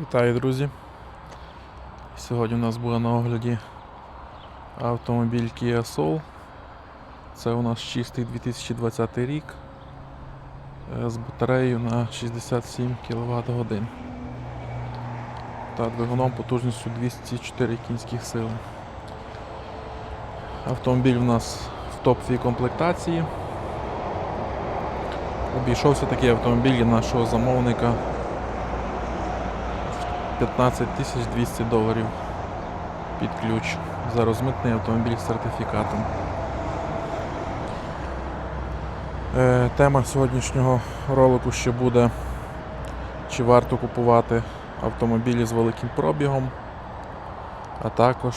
Вітаю, друзі! Сьогодні у нас буде на огляді автомобіль Kia Soul. Це у нас чистий 2020 рік е, з батареєю на 67 кВт годин та двигуном потужністю 204 кінських сили. Автомобіль у нас в топовій комплектації. Обійшовся такий автомобіль нашого замовника 15 200 доларів під ключ за розмитний автомобіль з сертифікатом. Е, Тема сьогоднішнього ролику ще буде, чи варто купувати автомобілі з великим пробігом, а також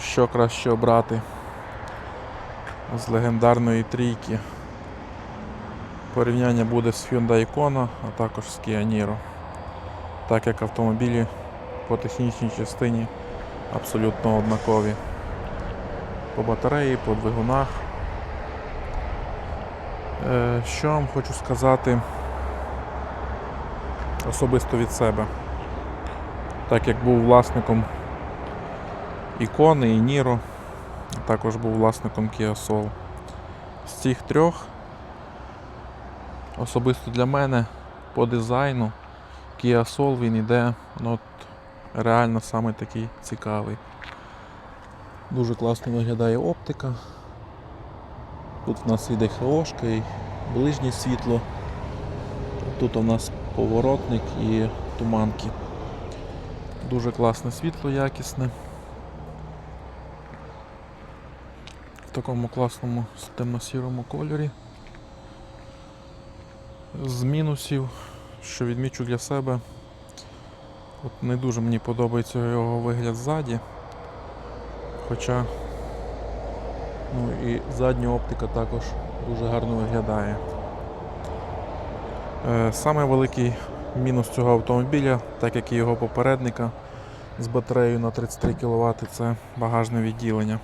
що краще обрати з легендарної трійки. Порівняння буде з Hyundai Kona, а також з Kia Niro так як автомобілі по технічній частині абсолютно однакові. По батареї, по двигунах. Е, Що вам хочу сказати особисто від себе. Так як був власником ікони і Ніро, також був власником Kia Soul. З цих трьох особисто для мене по дизайну Kia Soul він іде ну, от, реально саме такий цікавий. Дуже класно виглядає оптика. Тут в нас іде хеошка і ближнє світло. Тут у нас поворотник і туманки. Дуже класне світло, якісне. В такому класному темно-сірому кольорі. З мінусів що відмічу для себе. От не дуже мені подобається його вигляд ззаді. Хоча ну і задня оптика також дуже гарно виглядає. Е, Саме великий мінус цього автомобіля, так як і його попередника з батареєю на 33 кВт, це багажне відділення.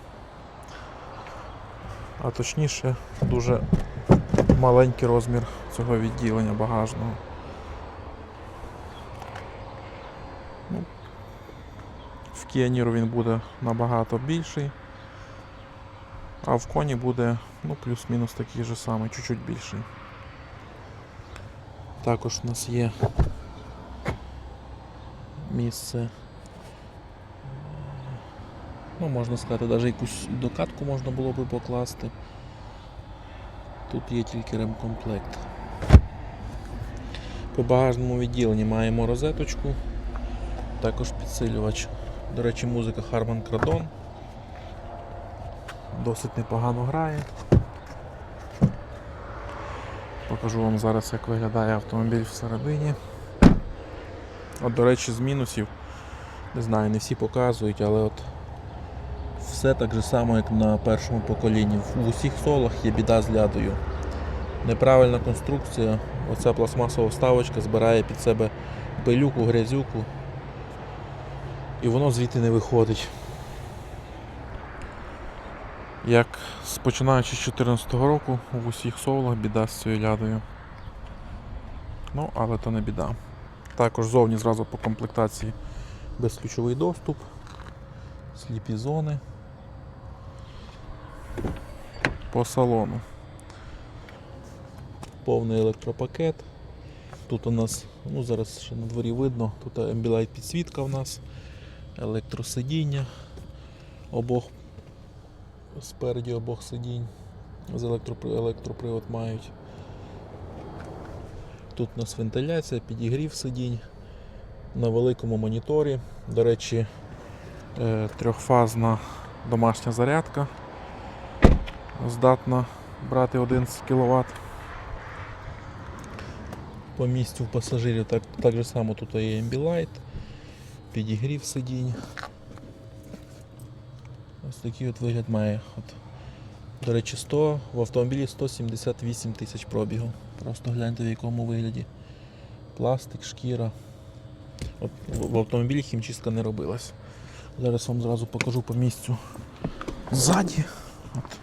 А точніше, дуже маленький розмір цього відділення багажного. В він буде набагато більший, а в коні буде ну, плюс-мінус такий же самий, чуть-чуть більший. Також у нас є місце, ну, можна сказати, навіть якусь докатку можна було би покласти. Тут є тільки ремкомплект. По багажному відділенні маємо розеточку, також підсилювач. До речі, музика Harman Kardon. Досить непогано грає. Покажу вам зараз, як виглядає автомобіль всередині. От, до речі, з мінусів, не знаю, не всі показують, але от все так же само, як на першому поколінні. В усіх солах є біда з лядою. Неправильна конструкція, оця пластмасова вставочка збирає під себе пилюку, грязюку і воно звідти не виходить. Як з- починаючи з 2014 року в усіх соулах біда з цією лядою. Ну, але то не біда. Також зовні зразу по комплектації безключовий доступ, сліпі зони. По салону. Повний електропакет. Тут у нас, ну зараз ще на дворі видно, тут Ambilight підсвітка у нас електросидіння обох спереді обох сидінь з електропри- електропривод мають. Тут у нас вентиляція, підігрів сидінь на великому моніторі. До речі, е, трьохфазна домашня зарядка здатна брати 11 кВт. По місцю в пасажирів так, так же само тут є Ambilight підігрів сидінь. Ось такий от вигляд має. От, до речі, 100, в автомобілі 178 тисяч пробігу. Просто гляньте в якому вигляді. Пластик, шкіра. От, в, автомобілі хімчистка не робилась. Зараз вам зразу покажу по місцю ззаді. От,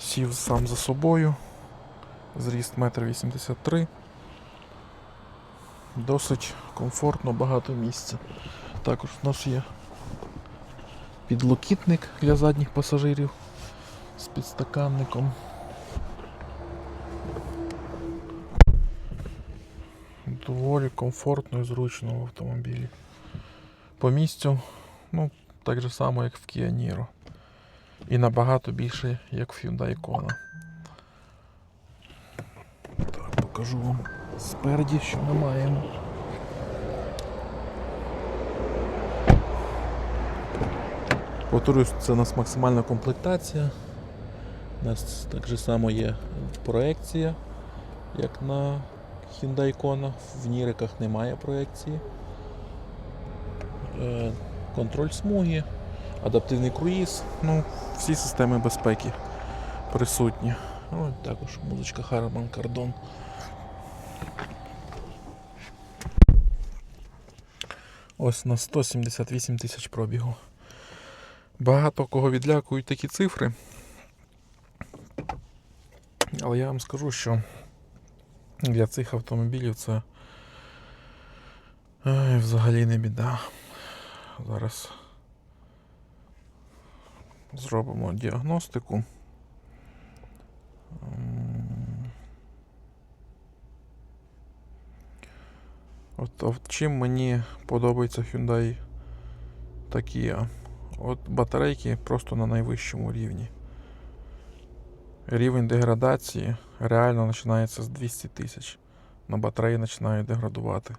сів сам за собою. Зріст 1,83 м. Досить комфортно, багато місця. Також у нас є підлокітник для задніх пасажирів з підстаканником. Доволі комфортно і зручно в автомобілі. По місцю, ну, так же само, як в Kia Niro. І набагато більше, як в Hyundai Kona. Так, покажу вам спереді, що ми маємо. Повторюсь, це у нас максимальна комплектація. У нас так же само є проекція, як на Hyundai Kona. В Ніриках немає проекції. Е, Контроль смуги, адаптивний круїз, ну, всі системи безпеки присутні. Ну, також музичка Harman Kardon. Ось на 178 тисяч пробігу. Багато кого відлякують такі цифри. Але я вам скажу, що для цих автомобілів це ай, взагалі не біда. Зараз зробимо діагностику. От, от чим мені подобається Hyundai та Kia. От батарейки просто на найвищому рівні. Рівень деградації реально починається з 200 тисяч. На батареї починають деградувати.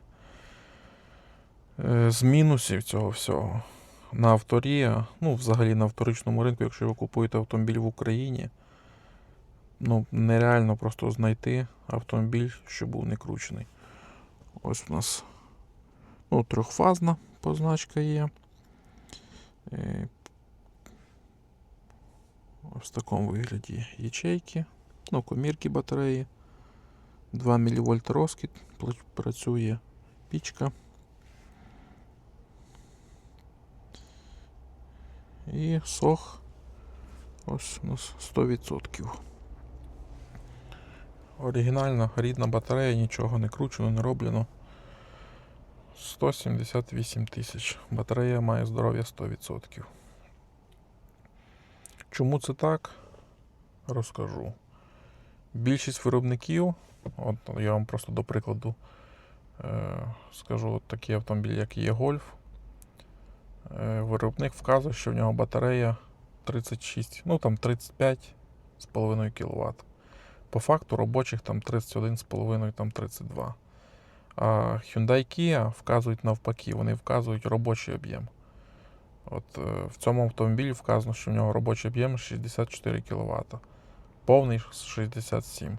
Е, З мінусів цього всього. На авторія, ну, взагалі на вторичному ринку, якщо ви купуєте автомобіль в Україні, ну, нереально просто знайти автомобіль, що був не кручений. Ось у нас ну, трьохфазна позначка є. Е, Ось в такому вигляді ячейки, ну, комірки батареї. 2 мВ розкид, працює пічка. І сох ось у нас 100%. Оригінальна рідна батарея, нічого не кручено, не роблено. 178 тисяч. Батарея має здоров'я 100%. Чому це так? Розкажу. Більшість виробників, от я вам просто до прикладу е, скажу от такий автомобіль, як є Golf. Е, виробник вказує, що в нього батарея 36, ну там 35,5 кВт. По факту робочих там 31,5, там 32. А Hyundai Kia вказують навпаки, вони вказують робочий об'єм. От е, в цьому автомобілі вказано, що в нього робочий об'єм 64 кВт. Повний 67.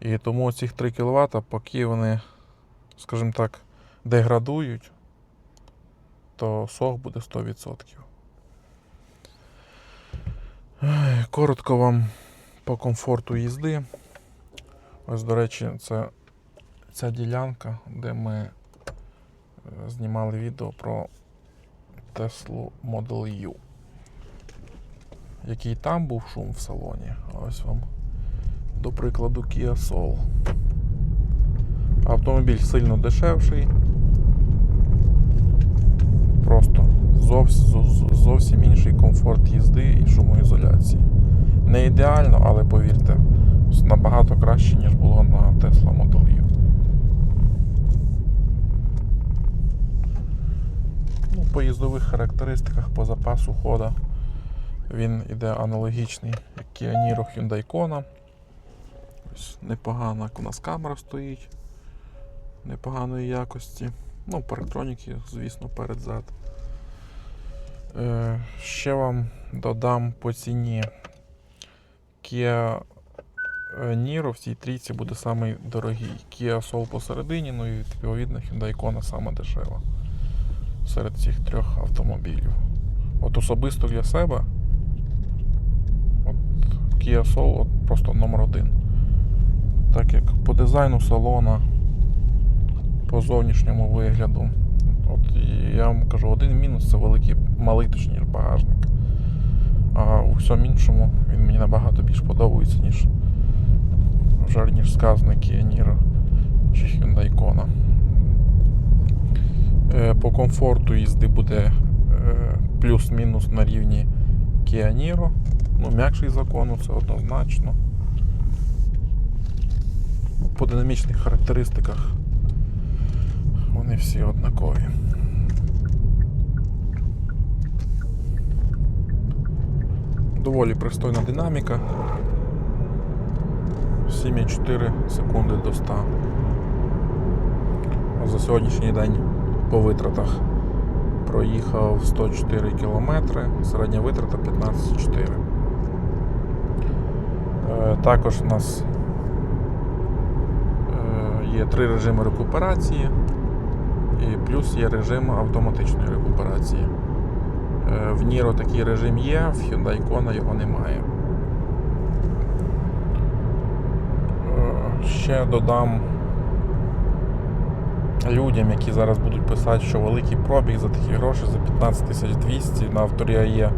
І тому ці 3 кВт, поки вони, скажімо так, деградують, то сох буде 100%. Коротко вам по комфорту їзди. Ось, до речі, це ця ділянка, де ми е, знімали відео про Tesla Model U. Який там був шум в салоні. Ось вам, до прикладу, Kia Soul. Автомобіль сильно дешевший. Просто зовсім, зовсім інший комфорт їзди і шумоізоляції. Не ідеально, але повірте, набагато краще, ніж було на Tesla Model U. Ну, по їздових характеристиках, по запасу хода він іде аналогічний, як Kia Niro Hyundai Kona. Ось непогана у нас камера стоїть непоганої якості. Ну, парктроніки, звісно, перед-зад. Е, ще вам додам по ціні Kia Niro в цій трійці буде самий дорогий. Kia Soul посередині, ну і відповідно Hyundai Kona сама дешева серед цих трьох автомобілів. От особисто для себе от Kia Soul от просто номер один. Так як по дизайну салона, по зовнішньому вигляду. От я вам кажу, один мінус це великий малий точніше багажник. А у всьому іншому він мені набагато більш подобається, ніж вже ніж Kia Niro чи Hyundai Kona. По комфорту їзди буде е, плюс-мінус на рівні Kia Niro. Ну, м'якший закону, це однозначно. По динамічних характеристиках вони всі однакові. Доволі пристойна динаміка. 7,4 секунди до 100. За сьогоднішній день по витратах проїхав 104 км, середня витрата 15,4. Е, Також у нас е, є три режими рекуперації і плюс є режим автоматичної рекуперації. Е, В Niro такий режим є, в Hyundai Kona його немає. Ще додам людям, які зараз будуть писати, що великий пробіг за такі гроші за 15 200 на авторі є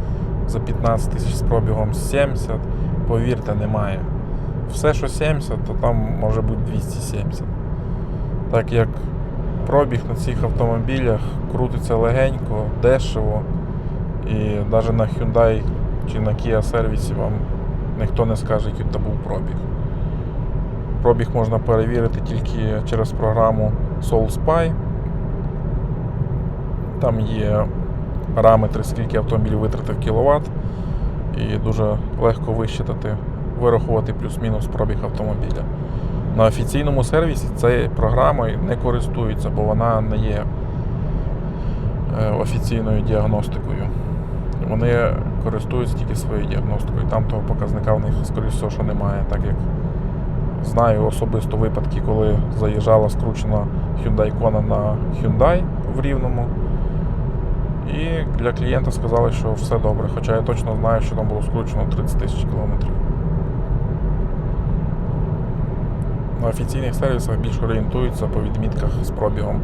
за 15 тисяч з пробігом 70. Повірте, немає. Все, що 70, то там може бути 270. Так як пробіг на цих автомобілях крутиться легенько, дешево. І навіть на Hyundai чи на Kia сервісі вам ніхто не скаже, який це був пробіг. Пробіг можна перевірити тільки через програму SoulSpy. Там є параметри, скільки автомобіль витратив кіловат, і дуже легко вищитати, вирахувати плюс-мінус пробіг автомобіля. На офіційному сервісі цією програмою не користуються, бо вона не є е, офіційною діагностикою. Вони користуються тільки своєю діагностикою. Там того показника в них, скоріш всього, що немає, так як знаю особисто випадки, коли заїжджала скручена Hyundai Kona на Hyundai в Рівному. І для клієнта сказали, що все добре, хоча я точно знаю, що там було скручено 30 тисяч кілометрів. На офіційних сервісах більш орієнтуються по відмітках з пробігом,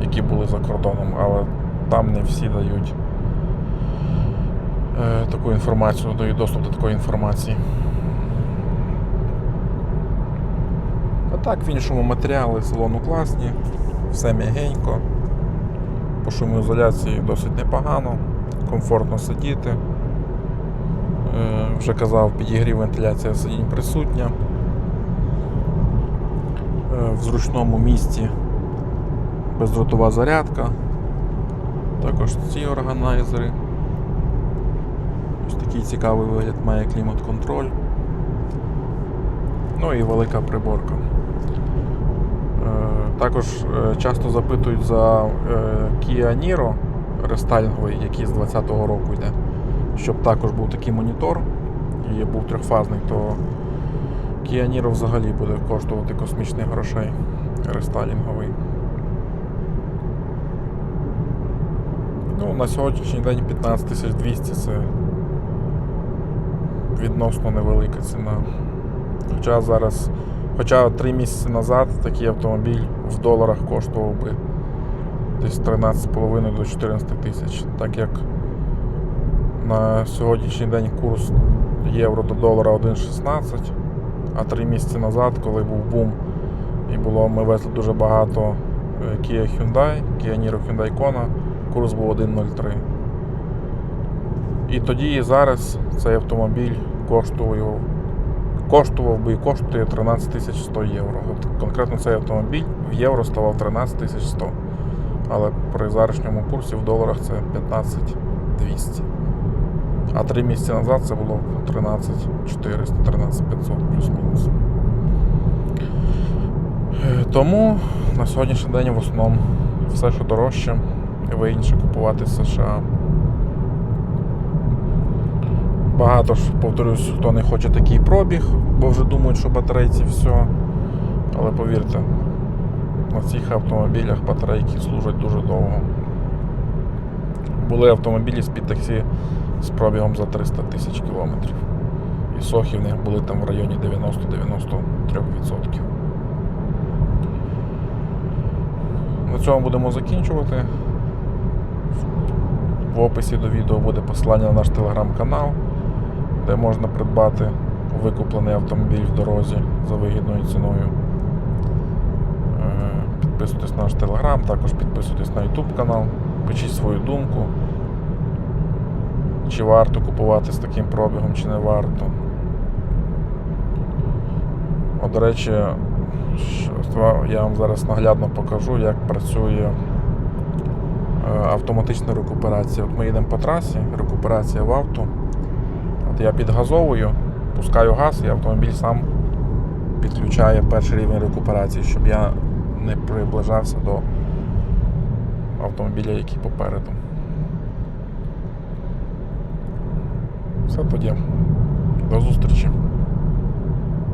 які були за кордоном, але там не всі дають е, таку інформацію, дають доступ до такої інформації. А так, в іншому матеріали салону класні, все м'ягенько. По шумоізоляції досить непогано, комфортно сидіти. Е, Вже казав, підігрів вентиляція сидінь присутня. Е, В зручному місці бездротова зарядка. Також ці органайзери. Ось такий цікавий вигляд має клімат-контроль. Ну і велика приборка. Також е, часто запитують за е, Kia Niro рестайлінговий, який з 2020 року йде, щоб також був такий монітор і був трьохфазний, то Kia Niro взагалі буде коштувати космічних грошей рестайлінговий. Ну, на сьогоднішній день 15 200 це відносно невелика ціна. Хоча зараз, хоча 3 місяці назад такий автомобіль в доларах коштував би десь 13,5 до 14 тисяч. Так як на сьогоднішній день курс євро до долара 1,16, а 3 місяці назад, коли був бум і було, ми везли дуже багато е, Kia Hyundai, Kia Niro Hyundai Kona, курс був 1,03. І тоді і зараз цей автомобіль коштував коштував би і коштує 13 100 євро. От конкретно цей автомобіль в євро ставав 13 100. Але при зарішньому курсі в доларах це 15 200. А три місяці назад це було 13 400, 13 500 плюс-мінус. Е, Тому на сьогоднішній день в основному все, що дорожче, вигідніше купувати в США. Багато ж, повторюсь, хто не хоче такий пробіг, бо вже думають, що батарейці все. Але повірте, на цих автомобілях батарейки служать дуже довго. Були автомобілі з-під таксі з пробігом за 300 тисяч кілометрів. І сохи в них були там в районі 90-93%. На цьому будемо закінчувати. В описі до відео буде посилання на наш телеграм-канал, де можна придбати викуплений автомобіль в дорозі за вигідною ціною. Е, підписуйтесь на наш телеграм, також підписуйтесь на YouTube канал, пишіть свою думку. Чи варто купувати з таким пробігом, чи не варто. О, до речі, я вам зараз наглядно покажу, як працює е, автоматична рекуперація. От ми їдемо по трасі, рекуперація в авто. От я підгазовую, пускаю газ, і автомобіль сам підключає перший рівень рекуперації, щоб я не приближався до автомобіля, який попереду. Все тоді. До зустрічі.